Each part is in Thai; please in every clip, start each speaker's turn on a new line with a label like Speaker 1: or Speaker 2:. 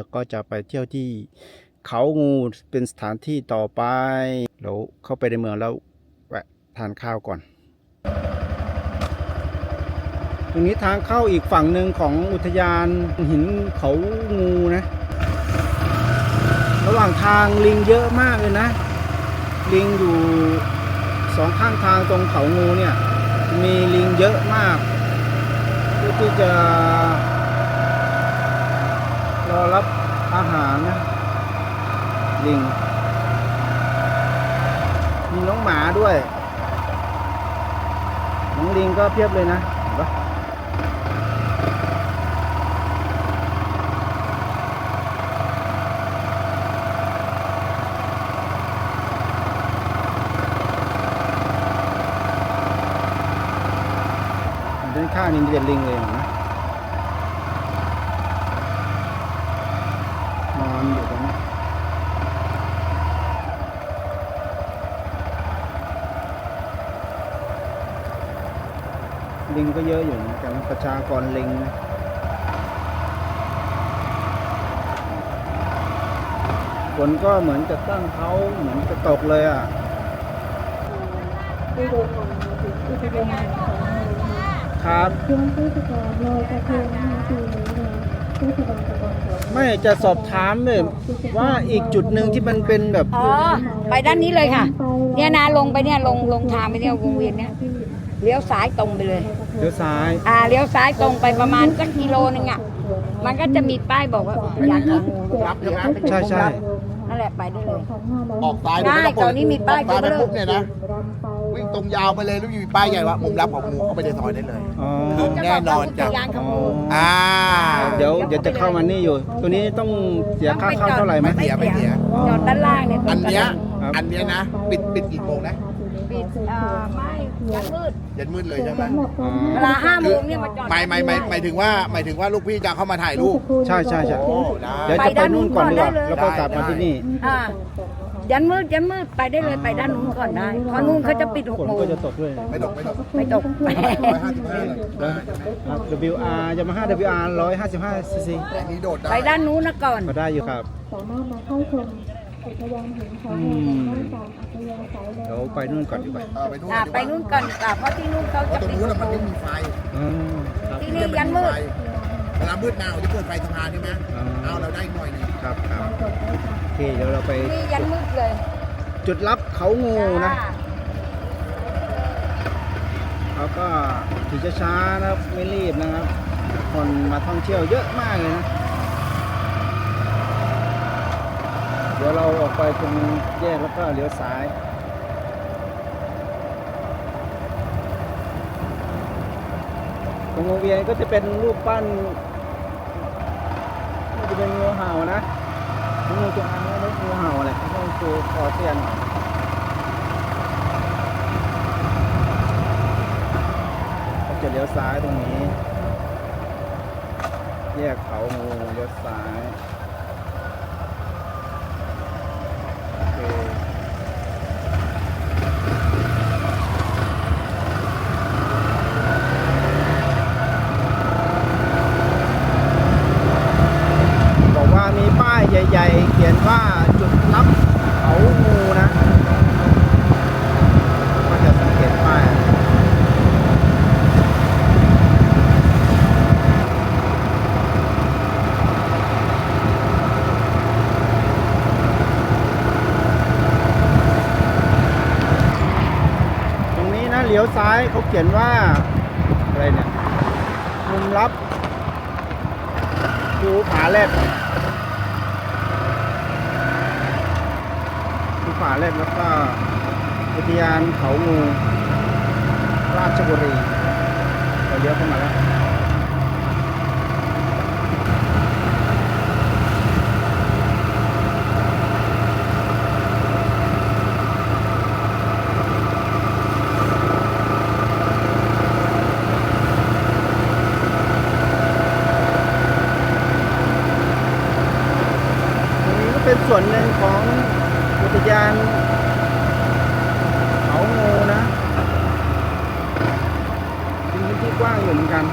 Speaker 1: แล้วก็จะไปเที่ยวที่เขางูเป็นสถานที่ต่อไปเราเข้าไปในเมืองแล้วแวะทานข้าวก่อน ตรงนี้ทางเข้าอีกฝั่งหนึ่งของอุทยานหินเขางูนะ ระหว่างทางลิงเยอะมากเลยนะ ลิงอยู่สองข้างทางตรงเขางูเนี่ย มีลิงเยอะมากเพื่อที่จะ รอรับอาหารนะลิง มีน้องหมาด้วย น้องลิงก็เพียบเลยนะเห็นปะด้านข้างนี่มีแต่ลิงเลยเห็นไหมนอนอยู่ตรงนี้ ลิงก็เยอะอยู่เหมือนกันประชากรลิงนะฝนก็เหมือนจะตั้งเขาเหมือนจะตกเลยอะ
Speaker 2: ได้เดินทางมาถึงอุทยานขางูนะค
Speaker 1: รับ
Speaker 2: ช่วงเทศกาลลอยกระทงนะคะปีนี้นทศบาลตำบลเขา
Speaker 1: ไม่จะสอบถามเลยว่าอีกจุดหนึ่งที่มันเป็นแบบ
Speaker 3: อ๋อ ไปด้านนี้เลยค่ะ เนี่ยนะลงไปเนี่ยลงลงทางไปเนี่ยวงเวียนเนี่ย เลี้ยวซ้ายตรงไปเลย
Speaker 1: เลี้ยวซ้าย
Speaker 3: อ่าเลี้ยวซ้ายตรงไปประมาณสักกิโลนึงอะ มันก็จะมีป้ายบอกว่าอยากของงู
Speaker 4: รับใช่ไหม
Speaker 1: ใช่ใช่
Speaker 3: นั่นแหละไปได้เลย
Speaker 4: ออกซ้าย
Speaker 3: ได้ตอนนี้มีป้าย
Speaker 4: ออกซ้ายไป
Speaker 3: เบลอ
Speaker 4: ปุ๊บเนี่ยนะ วิ่งตรงยาวไปเลยแล้วมีป้ายใหญ่ว่ามุมรับของงูเข้าไปในซอยได้เลย
Speaker 1: อ๋อ
Speaker 4: แน่นอนจ้ะ
Speaker 3: ยานของงู
Speaker 4: อ่า
Speaker 1: เดี๋ยวเดี๋ยวจะเข้ามานี่อยู่ ตัวนี้ต้องเสียค่าเข้าเท่าไหร่ไหม
Speaker 4: ไม่เสียไม่เสีย
Speaker 3: จอดด้านล่างเนี่ยตร
Speaker 4: อั
Speaker 3: ง
Speaker 4: น
Speaker 3: กระ
Speaker 4: เนี้ย
Speaker 3: ดาน
Speaker 4: อันเนี้ยนะ ปิดปิดกี่โมงนะ
Speaker 3: ปิดอ่าไม่ยันมืด
Speaker 4: ยันมืดเลยใช่ไหม
Speaker 3: เวลาห้าโมงเนี่ยมาจอด
Speaker 4: หมายหมายหมายหมายถึงว่าหมายถึงว่าลูกพี่จะเข้ามาถ่ายรูป
Speaker 1: ใช่ใช่ใช่
Speaker 4: โอ้ได้
Speaker 1: เดี๋ยวจะไปนู่นก่อนดีกว่า
Speaker 3: ไปด้านนู้น
Speaker 1: แล้วก็กลับมาที่นี่
Speaker 3: อ่ายันมืดยันมืดไปได้เลยไปด้านนู้นก่อนได้เพราะนู้นเขาจะปิดหก
Speaker 1: ฝน
Speaker 3: โมง
Speaker 1: ก็จะตกด้วย
Speaker 4: ไม่ตกไม่ตก
Speaker 3: ไม่ตก
Speaker 4: ร้อยห้าสิบห้าเลย
Speaker 1: ครับ WR Yamaha WR 155 cc
Speaker 4: อันนี้โดดได้
Speaker 3: ไปด้านนู้นนะก่อน
Speaker 1: ก็ได้อยู่ครับ
Speaker 2: สามารถมาเข้าชมอุทยานหิน เขา
Speaker 1: อื
Speaker 2: งู
Speaker 1: ม
Speaker 2: ได้ตามอัธยาศัยเลย
Speaker 1: เดี๋ยวไปนู่นก่อนดีกว่า
Speaker 4: เออไปนู่น
Speaker 3: อ่าไปนู่นก่อนอ่าเพราะที่นู่นเขา
Speaker 4: เพ
Speaker 3: จะ
Speaker 4: ราะตรง
Speaker 3: ปิด
Speaker 4: นู้น
Speaker 3: ห
Speaker 4: น่ะ
Speaker 3: ก
Speaker 4: มัน
Speaker 3: โม
Speaker 4: ไม่
Speaker 3: ง
Speaker 4: มีไฟ
Speaker 1: อืมครับ
Speaker 3: ที่นี่ยันมืด
Speaker 4: เวลามืดมาเขาจะเปิดไฟสะพานใช่ไหม
Speaker 1: อ๋อ
Speaker 4: เอาเราได้อีกหน่อยหนึง
Speaker 1: ครับครับโอเคเดี๋ยวเราไป
Speaker 3: นี่ยันมืดเลย
Speaker 1: จุดรับเขางูนะ
Speaker 3: จ้า
Speaker 1: เขาก็ขี่ช้าๆนะครับไม่รีบนะครับ คนมาท่องเที่ยวเยอะมากเลยนะ เดี๋ยวเราออกไปตรงแยกแล้วก็เลี้ยวซ้าย ตรงวงเวียนก็จะเป็นรูปปั้นน่าจะเป็นงูเห่านะงูจงอางไม่งูเห่าอะไรต้องดูคอเตียนจะเลี้ยวซ้ายตรงนี้ แยกเขางูเลี้ยวซ้าย โอเค บอกว่ามีป้ายใหญ่ ๆ เขียนว่าจุดรับเขางูนะก็จะสังเกตป้ายตรงนี้นะเลี้ยวซ้ายเขาเขียนว่า อะไรเนี่ยมุมลับภูผาแรดภูผาแรดแล้วก็อุทยานเขางูราชบุรีเราเลี้ยวเข้ามาแล้วตรงนี้ก็เป็นส่วนหนึ่งของ อุทยานเขางูนะเป็นพื้นที่กว้างอยู่เหมือนกัน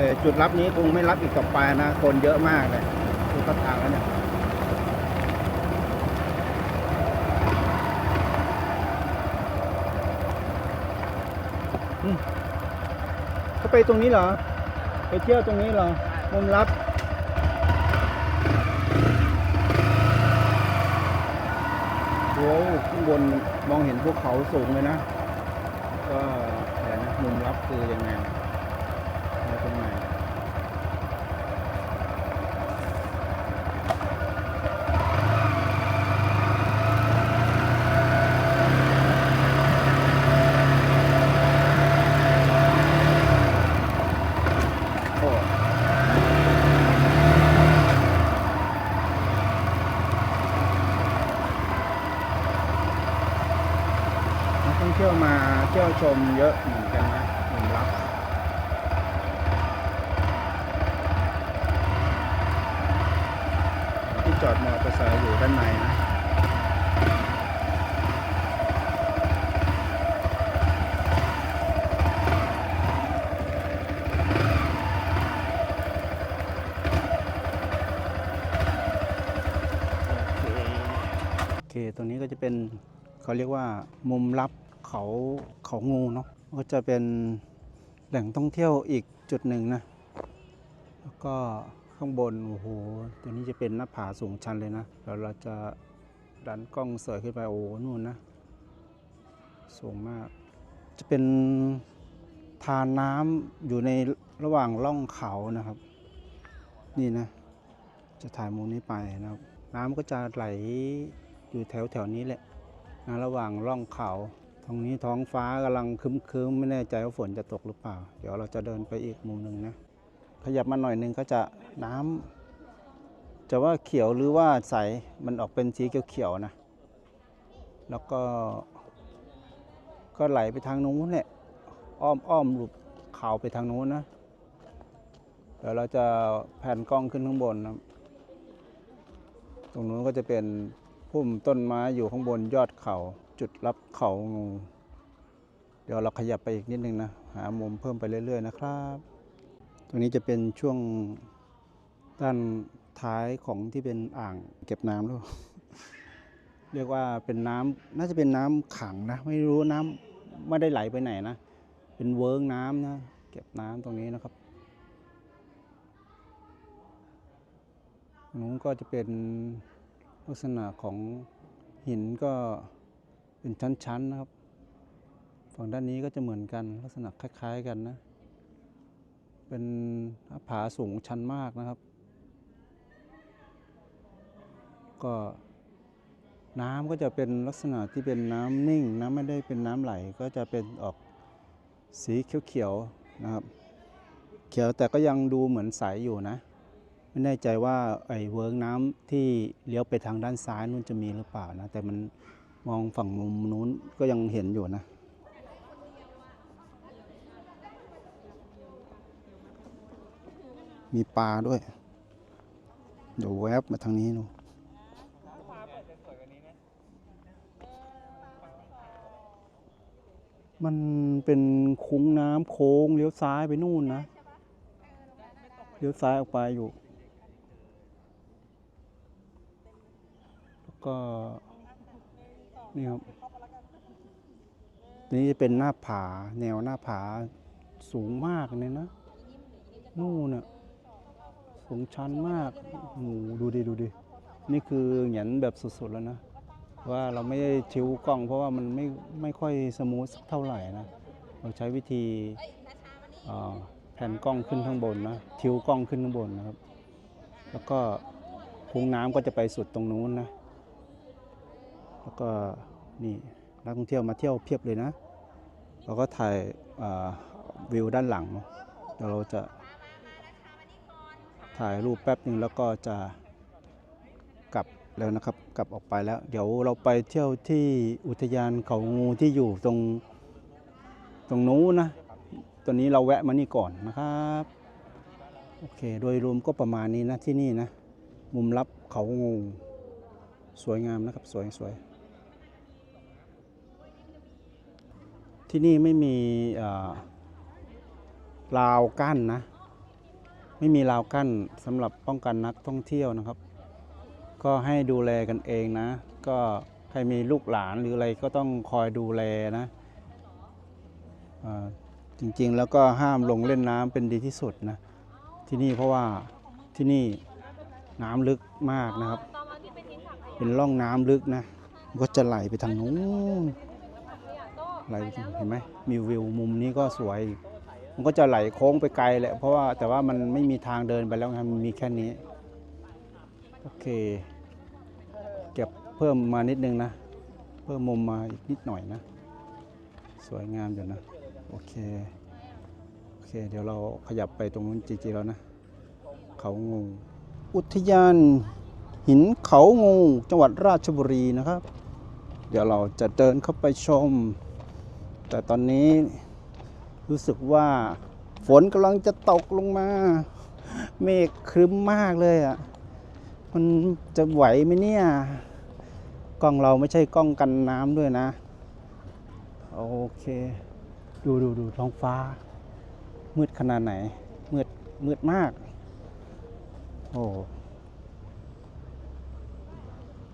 Speaker 1: แต่จุดรับนี้คงไม่รับอีกต่อไปนะ คนเยอะมากเลยดูท่าทางแล้วเนี่ยเขาไปตรงนี้เหรอ ไปเที่ยวตรงนี้เหรอ มุมลับโว้วข้างบนมองเห็นภูเขาสูงเลยนะ ก็เดี๋ยวนะมุมลับคือยังไงอะไรตรงไหนโอ้นักท่องเที่ยวมาเที่ยว ชมเยอะเหมือนกันนะมุมลับที่จอดมอเตอร์ไซค์อยู่ด้านในนะโอเคตรงนี้ก็จะเป็นเขาเรียกว่ามุมลับ เขาเขางูเนาะก็จะเป็นแหล่งท่องเที่ยวอีกจุดหนึ่งนะแล้วก็ข้างบนโอ้โหตัวนี้จะเป็นหน้าผาสูงชันเลยนะแล้วเราจะดันกล้องเสยขึ้นไปโอ้โหนู่นนะสูงมาก จะเป็นทานน้ำอยู่ในระหว่างร่องเขานะครับ นี่นะ จะถ่ายมุมนี้ไปนะครับ น้ำก็จะไหลอยู่แถวแถวนี้แหละนะระหว่างร่องเขา ตรงนี้ท้องฟ้ากำลังครึ้มๆ ไม่แน่ใจว่าฝนจะตกหรือเปล่า เดี๋ยวเราจะเดินไปอีกมุมหนึ่งนะ ขยับมาหน่อยหนึงก็จะน้ำจะว่าเขียวหรือว่าใส มันออกเป็นสีเขียวๆนะ แล้วก็ ก็ไหลไปทางนู้นแหละ อ้อมอ้อมหลุดเขาไปทางนู้นนะ เดี๋ยวเราจะแผ่นกล้องขึ้นข้างบนนะ ตรงนู้นก็จะเป็นพุ่มต้นไม้อยู่ข้างบนยอดเขา จุดรับเขางู เดี๋ยวเราขยับไปอีกนิดนึงนะ หามุมเพิ่มไปเรื่อย ๆ นะครับ ตรงนี้จะเป็นช่วงด้านท้ายของที่เป็นอ่างเก็บน้ำด้วยเรียกว่าเป็นน้ำน่าจะเป็นน้ำขังนะ ไม่รู้น้ำไม่ได้ไหลไปไหนนะ เป็นเวิร์กน้ำนะ เก็บน้ำตรงนี้นะครับนู้นก็จะเป็นลักษณะของหินก็ เป็นชั้นๆนะครับ ฝั่งด้านนี้ก็จะเหมือนกันลักษณะคล้าย ๆ กันนะ เป็นผาสูงชันมากนะครับ ก็น้ำก็จะเป็นลักษณะที่เป็นน้ำนิ่ง น้ำไม่ได้เป็นน้ำไหลก็จะเป็นออกสีเขียวๆนะครับ เขียวแต่ก็ยังดูเหมือนใสอยู่นะ ไม่แน่ใจว่าไอ้เวิร์กน้ำที่เลี้ยวไปทางด้านซ้ายนู้นจะมีหรือเปล่านะ แต่มัน มองฝั่งมุมนู้นก็ยังเห็นอยู่นะ มีปลาด้วย เดี๋ยวแวบมาทางนี้นูมันเป็นคุ้งน้ำโค้งเลี้ยวซ้ายไปนู่นนะ เลี้ยวซ้ายออกไปอยู่ แล้วก็ นี่ครับนี่จะเป็นหน้าผาแนวหน้าผาสูงมากเลยนะนู่นน่ะสูงชันมากโอ้ดูดิดูดินี่คือเหยียนแบบสุดๆแล้วนะว่าเราไม่ได้ชิวกล้องเพราะว่ามันไม่ไม่ค่อยสมูทสักเท่าไหร่นะเราใช้วิธีแผ่นกล้องขึ้นข้างบนนะทิวกล้องขึ้นข้างบนนะครับ แล้วก็พุงน้ำก็จะไปสุดตรงนู้นนะแล้วก็ นี่นักท่องเที่ยวมาเที่ยวเพียบเลยนะ เราก็ถ่ายวิวด้านหลังเนอะเดี๋ยวเราจะถ่ายรูปแป๊บหนึ่งแล้วก็จะกลับแล้วนะครับ กลับออกไปแล้ว เดี๋ยวเราไปเที่ยวที่อุทยานเขางูที่อยู่ตรงตรงนู้นนะตอนนี้เราแวะมานี่ก่อนนะครับโอเค โดยรวมก็ประมาณนี้นะที่นี่นะ มุมลับเขางู สวยงามนะครับ สวยสวย ที่นี่ไม่มีราวกั้นนะ ไม่มีราวกั้นสำหรับป้องกันนักท่องเที่ยวนะครับ ก็ให้ดูแลกันเองนะ ก็ใครมีลูกหลานหรืออะไรก็ต้องคอยดูแลนะจริงๆแล้วก็ห้ามลงเล่นน้ำเป็นดีที่สุดนะ ที่นี่เพราะว่าที่นี่น้ำลึกมากนะครับ เป็นร่องน้ำลึกนะ ก็จะไหลไปทางนู้น ไหลไปทางเห็นไหมมีวิวมุมนี้ก็สวย มันก็จะไหลโค้งไปไกลแหละเพราะว่าแต่ว่ามันไม่มีทางเดินไปแล้วไงมันมีแค่นี้โอเค เก็บเพิ่มมานิดนึงนะ เพิ่มมุมมาอีกนิดหน่อยนะ สวยงามอยู่นะโอเคโอเค เดี๋ยวเราขยับไปตรงนู้นจริงๆแล้วนะ เขางูอุทยานหินเขางูจังหวัดราชบุรีนะครับ เดี๋ยวเราจะเดินเข้าไปชม แต่ตอนนี้รู้สึกว่าฝนกำลังจะตกลงมา เมฆครึ้มมากเลยอะ่ะ มันจะไหวไหมเนี่ย กล้องเราไม่ใช่กล้องกันน้ำด้วยนะ โอเค ดูดูดูท้องฟ้า มืดขนาดไหน มืดมืดมาก โอ้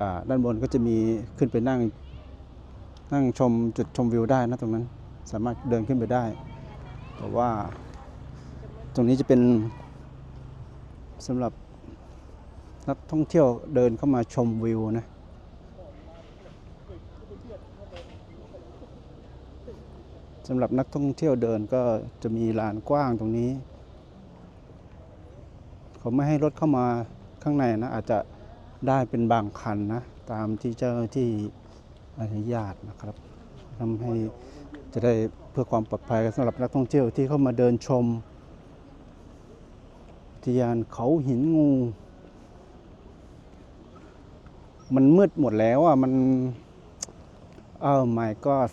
Speaker 1: อ่าด้านบนก็จะมีขึ้นไปนั่ง นั่งชมจุดชมวิวได้นะตรงนั้น สามารถเดินขึ้นไปได้ แต่ว่า ตรงนี้จะเป็นสำหรับนักท่องเที่ยวเดินเข้ามาชมวิวนะสำหรับนักท่องเที่ยวเดินก็จะมีลานกว้างตรงนี้ เขาไม่ให้รถเข้ามาข้างในนะ อาจจะได้เป็นบางคันนะ ตามที่เจ้าที่ อนุญาตนะครับทำให้จะได้เพื่อความปลอดภัยสำหรับนักท่องเที่ยวที่เข้ามาเดินชมอุทยานเขาหินงู มันมืดหมดแล้วอะมันเออ my god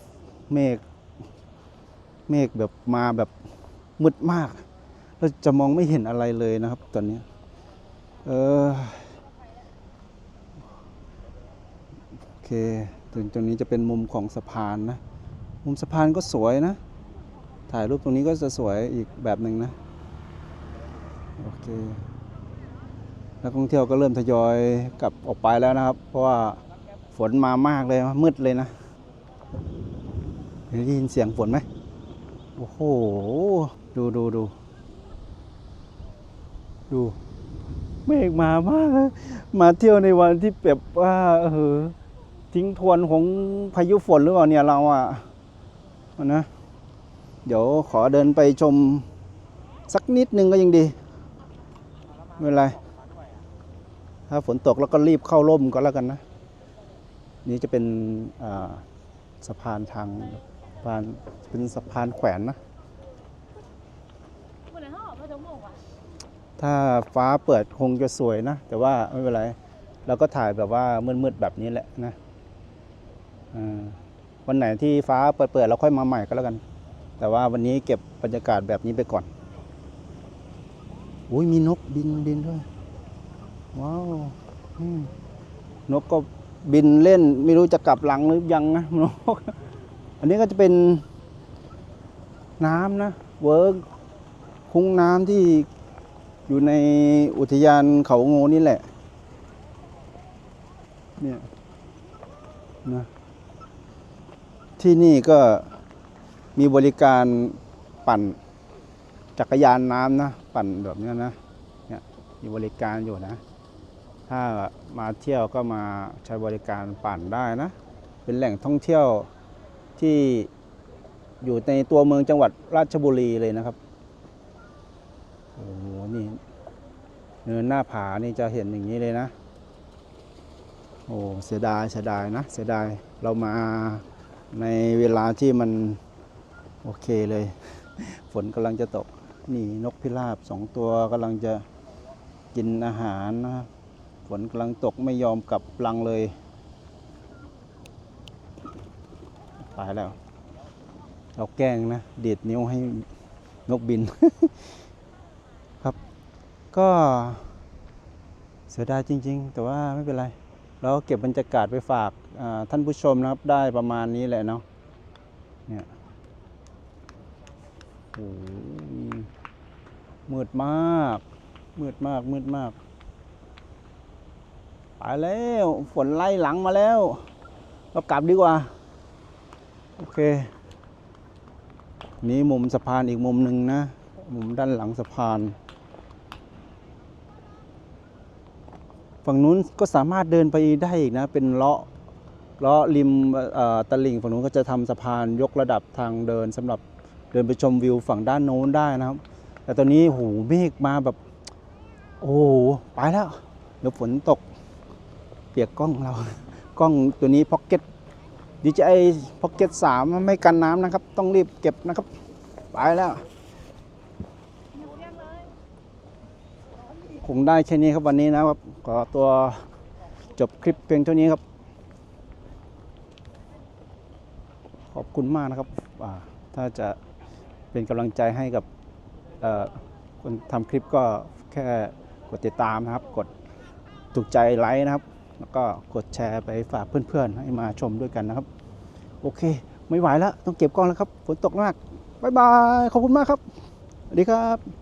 Speaker 1: เมฆเมฆแบบมาแบบมืดมากเราจะมองไม่เห็นอะไรเลยนะครับตอนนี้เออโอเค ตรงตรงนี้จะเป็นมุมของสะพานนะ มุมสะพานก็สวยนะ ถ่ายรูปตรงนี้ก็จะสวยอีกแบบหนึ่งนะ โอเค นักท่องเที่ยวก็เริ่มทยอยกลับออกไปแล้วนะครับ เพราะว่าฝนมามากเลย มืดเลยนะได้ยินเสียงฝนไหม โอ้โห ดูดูดู ดูเมฆมามากเลยมาเที่ยวในวันที่แบบว่าเออ ทิ้งทวนของพายุฝนหรือเปล่าเนี่ยเราอะนะเดี๋ยวขอเดินไปชมสักนิดนึงก็ยังดีไม่เป็นไรถ้าฝนตกแล้วก็รีบเข้าร่มก็แล้วกันนะ นี่จะเป็นอ่าสะพานทางสะพานเป็นสะพานแขวนนะ ถ้าฟ้าเปิดคงจะสวยนะ แต่ว่าไม่เป็นไร เราก็ถ่ายแบบว่ามืดๆแบบนี้แหละนะอ่า วันไหนที่ฟ้าเปิดๆเราค่อยมาใหม่ก็แล้วกัน แต่ว่าวันนี้เก็บบรรยากาศแบบนี้ไปก่อนอุ้ยมีนกบินบินด้วย ว้าวอืมนกก็บินเล่น ไม่รู้จะกลับหลังหรือยังนะนก อันนี้ก็จะเป็นน้ำนะเวิร์กคุ้งน้ำที่อยู่ในอุทยานเขางูนี่แหละ เนี่ยนะ ที่นี่ก็มีบริการปั่นจักรยานน้ำนะ ปั่นแบบนี้นะเนี่ยมีบริการอยู่นะ ถ้ามาเที่ยวก็มาใช้บริการปั่นได้นะ เป็นแหล่งท่องเที่ยวที่อยู่ในตัวเมืองจังหวัดราชบุรีเลยนะครับโอ้โหนี่เนินหน้าผานี่จะเห็นอย่างนี้เลยนะ โอ้เสียดายเสียดายนะ เสียดายเรามา ในเวลาที่มันโอเคเลย ฝนกำลังจะตก นี่นกพิราบสองตัวกำลังจะกินอาหารนะครับฝนกำลังตกไม่ยอมกลับรังเลยตายแล้ว เราแกล้งนะ เดีดนิ้วให้นกบิน ครับ ก็เสียดายจริง ๆ แต่ว่าไม่เป็นไร เราก็เก็บบรรยากาศไปฝาก ท่านผู้ชมนะครับได้ประมาณนี้แหละเนาะเนี่ยโอ้มืดมาก มืดมาก มืดมากไปแล้ว ฝนไล่หลังมาแล้ว เรากลับดีกว่า โอเค นี่มุมสะพานอีกมุมหนึ่งนะ มุมด้านหลังสะพาน ฝั่งนู้นก็สามารถเดินไปได้อีกนะ เป็นเลาะ เลาะริมตลิ่งฝั่งนู้นก็จะทำสะพานยกระดับทางเดินสำหรับเดินไปชมวิวฝั่งด้านโน้นได้นะครับ แต่ตอนนี้โหเมฆมาแบบ โอ้โหไปแล้วเดี๋ยวฝนตก เปียกกล้องเรา กล้องตัวนี้พ็อกเก็ต DJI Pocket 3ไม่กันน้ำนะครับ ต้องรีบเก็บนะครับ ไปแล้ว คงได้แค่นี้ครับวันนี้นะครับขอตัวจบคลิปเพียงเท่านี้ครับ ขอบคุณมากนะครับถ้าจะเป็นกำลังใจให้กับคนทำคลิปก็แค่กดติดตามนะครับ กดถูกใจไลค์นะครับ แล้วก็กดแชร์ไปฝากเพื่อนๆ ให้มาชมด้วยกันนะครับ โอเค ไม่ไหวแล้ว ต้องเก็บกล้องแล้วครับ ฝนตกมาก บ๊ายบาย ขอบคุณมากครับ สวัสดีครับ